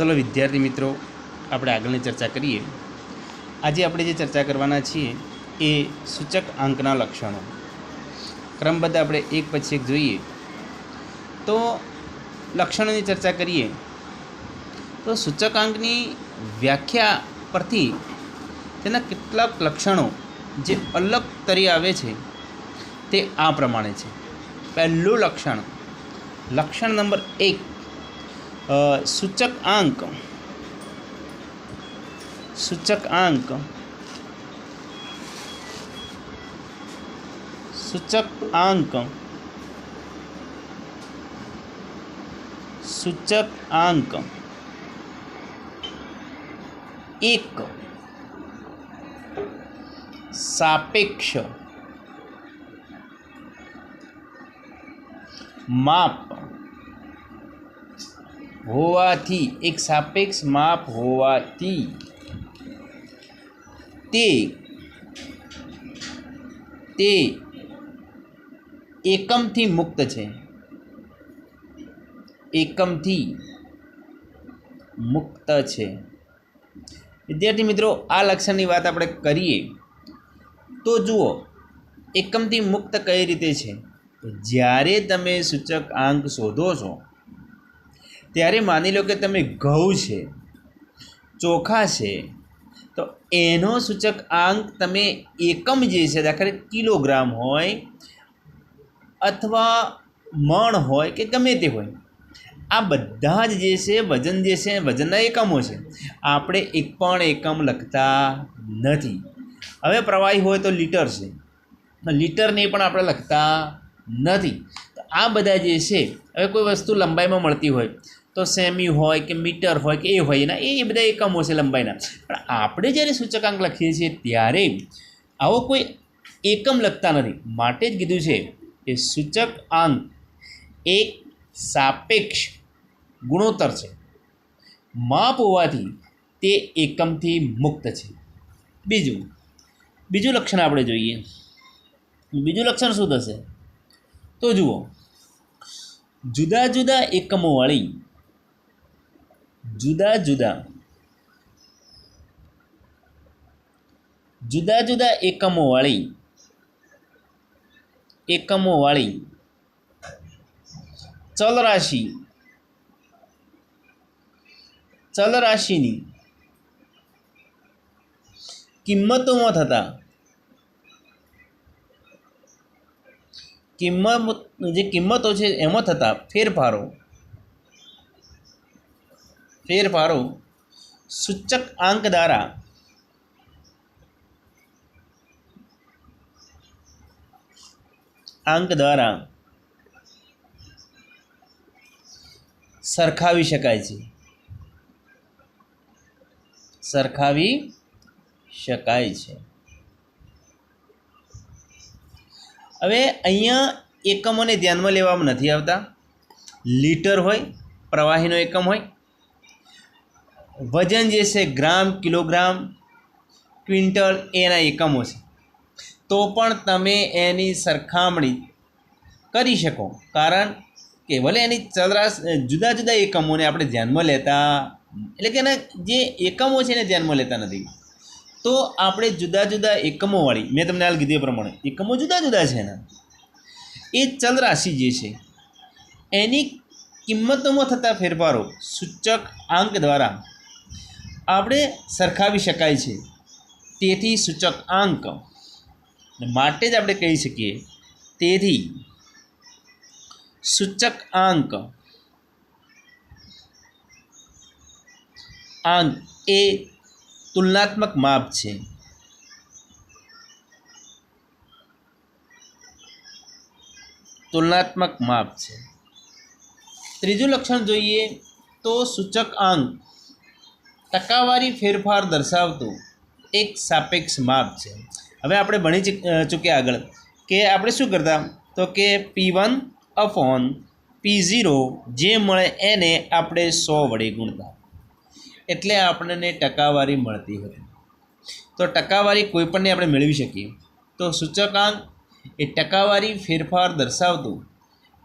ચલો વિદ્યાર્થી મિત્રો, આપણે આગળની ચર્ચા કરીએ. આજે આપણે જે ચર્ચા કરવાના છીએ એ સૂચક આંકના લક્ષણો. ક્રમબદ્ધ આપણે એક પછી એક જોઈએ. તો લક્ષણોની ચર્ચા કરીએ. તો સૂચકાંકની વ્યાખ્યા પરથી તેના કેટલાક લક્ષણો જે અલગ તરી આવે છે તે આ પ્રમાણે છે. પહેલું લક્ષણ લક્ષણ નંબર એક સૂચક આંક સૂચક આંક સૂચક આંક સૂચક આંક એક સાપેક્ષ માપ હોવાથી, એક સાપેક્ષ માપ હોવાથી. તે તે એકમથી મુક્ત છે. એકમથી મુક્ત છે. વિદ્યાર્થી મિત્રો, આ લક્ષણની વાત આપણે કરીએ તો જુઓ, એકમથી મુક્ત કઈ રીતે છે? જ્યારે તમે સૂચક આંક શોધો છો ત્યારે માની લો કે તમે ઘઉં છે, ચોખા છે, તો એનો સૂચક આંક તમે એકમ જે છે, દાખલે કિલોગ્રામ હોય અથવા મણ હોય કે ગમે તે હોય, આ બધા જ જે છે, વજન જે છે, વજનના એકમો છે. આપણે એક પણ એકમ લખતા નથી. હવે પ્રવાહી હોય તો લીટર છે. લીટરને પણ આપણે લખતા નથી. આ બધા જે છે, હવે કોઈ વસ્તુ લંબાઈમાં મળતી હોય તો સેમી હોય કે મીટર હોય કે એ હોય, એના એ બધા એકમો છે લંબાઈના. પણ આપણે જ્યારે સૂચકાંક લખીએ છીએ ત્યારે આવો કોઈ એકમ લખતા નથી. માટે જ કીધું છે કે સૂચક આંક એ સાપેક્ષ ગુણોત્તર છે. માપ હોવાથી તે એકમથી મુક્ત છે. બીજું બીજું લક્ષણ આપણે જોઈએ. બીજું લક્ષણ શું થશે? તો જુઓ, જુદા જુદા એકમોવાળી જુદા જુદા જુદા જુદા એકમોવાળી એકમોવાળી ચલ રાશિ ચલ રાશિની કિંમતોમાં થતા કિંમત જે કિંમતો છે એમાં થતા ફેરફારો ફેરફારો સૂચક આંક દ્વારા આંક દ્વારા સરખાવી શકાય છે. સરખાવી શકાય છે. હવે અહીંયા એકમોને ધ્યાનમાં લેવામાં નથી આવતા. લીટર હોય, પ્રવાહીનો એકમ હોય વજન જે છે, ગ્રામ, કિલોગ્રામ, ક્વિન્ટલ, એના એકમો છે. તો પણ તમે એની સરખામણી કરી શકો. કારણ કે ભલે એની ચદરાશ જુદા જુદા એકમોને આપણે ધ્યાનમાં લેતા, એટલે કે એના જે એકમો છે એને ધ્યાનમાં લેતા નથી. તો આપણે જુદા જુદા એકમોવાળી, મેં તમને હાલ કીધું પ્રમાણે, એકમો જુદા જુદા છે એના. એ ચલ રાશિ જે છે, એની કિંમતોમાં થતા ફેરફારો સૂચક આંક દ્વારા આપણે સરખાવી શકાય છે. તેથી સૂચક આંક માટે જ આપણે કહી શકીએ, તેથી સૂચક આંક આંક એ તુલનાત્મક માપ છે. તુલનાત્મક માપ છે. ત્રીજું લક્ષણ જોઈએ તો સૂચક આંક ટકાવારી ફેરફાર દર્શાવતું એક સાપેક્ષ માપ છે. હવે આપણે ભણી ચૂક- ચૂક્યા આગળ કે આપણે શું કરતા? તો કે પી વન અફોન પી ઝીરો જે મળે એને આપણે સો વડે ગુણતા. એટલે આપણને ટકાવારી મળતી હતી તો ટકાવારી કોઈપણને આપણે મેળવી શકીએ. તો સૂચકાંક એ ટકાવારી ફેરફાર દર્શાવતું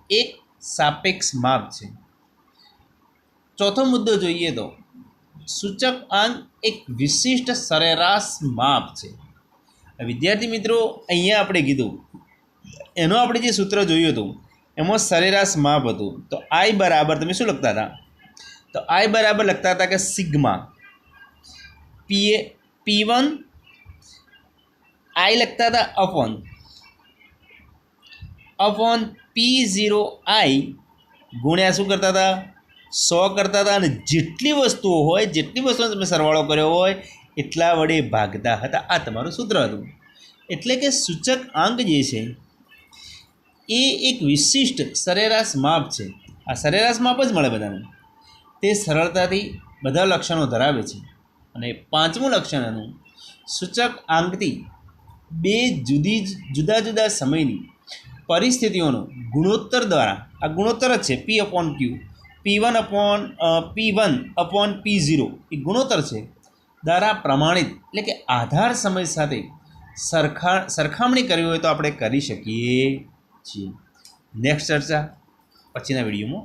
એક સાપેક્ષ માપ છે. ચોથો મુદ્દો જોઈએ તો સૂચક આંક એક વિશિષ્ટ સરેરાશ માપ છે. વિદ્યાર્થી મિત્રો, અહીંયા આપણે કીધું, એનું આપણે જે સૂત્ર જોયું હતું, એમાં સરેરાશ માપ હતું. તો આઈ બરાબર, તમે શું લખતા હતા? તો આઈ બરાબર લખતા હતા કે sigma. P A, P one, I લખતા હતા upon upon P zero I ગુણ્યા શું કરતા હતા? સો કરતા હતા અને જેટલી વસ્તુઓ હોય, જેટલી વસ્તુઓ તમે સરવાળો કર્યો હોય, એટલા વડે ભાગતા હતા. આ તમારું સૂત્ર હતું. એટલે કે સૂચક આંક જે છે, એ એક વિશિષ્ટ સરેરાશ માપ છે. આ સરેરાશ માપ જ મળે બધાને. તે સરળતાથી બધા લક્ષણો ધરાવે છે. અને પાંચમું લક્ષણ એનું, સૂચક આંકથી બે જુદી જુદા જુદા સમયની પરિસ્થિતિઓનો ગુણોત્તર દ્વારા, આ ગુણોત્તર જ છે P upon Q P one upon P one upon P zero એ ગુણોત્તર છે. દ્વારા પ્રમાણિત, એટલે કે આધાર સમય સાથે સરખા, સરખામણી કરવી હોય તો આપણે કરી શકીએ છીએ. નેક્સ્ટ ચર્ચા, પછીના વિડીયોમાં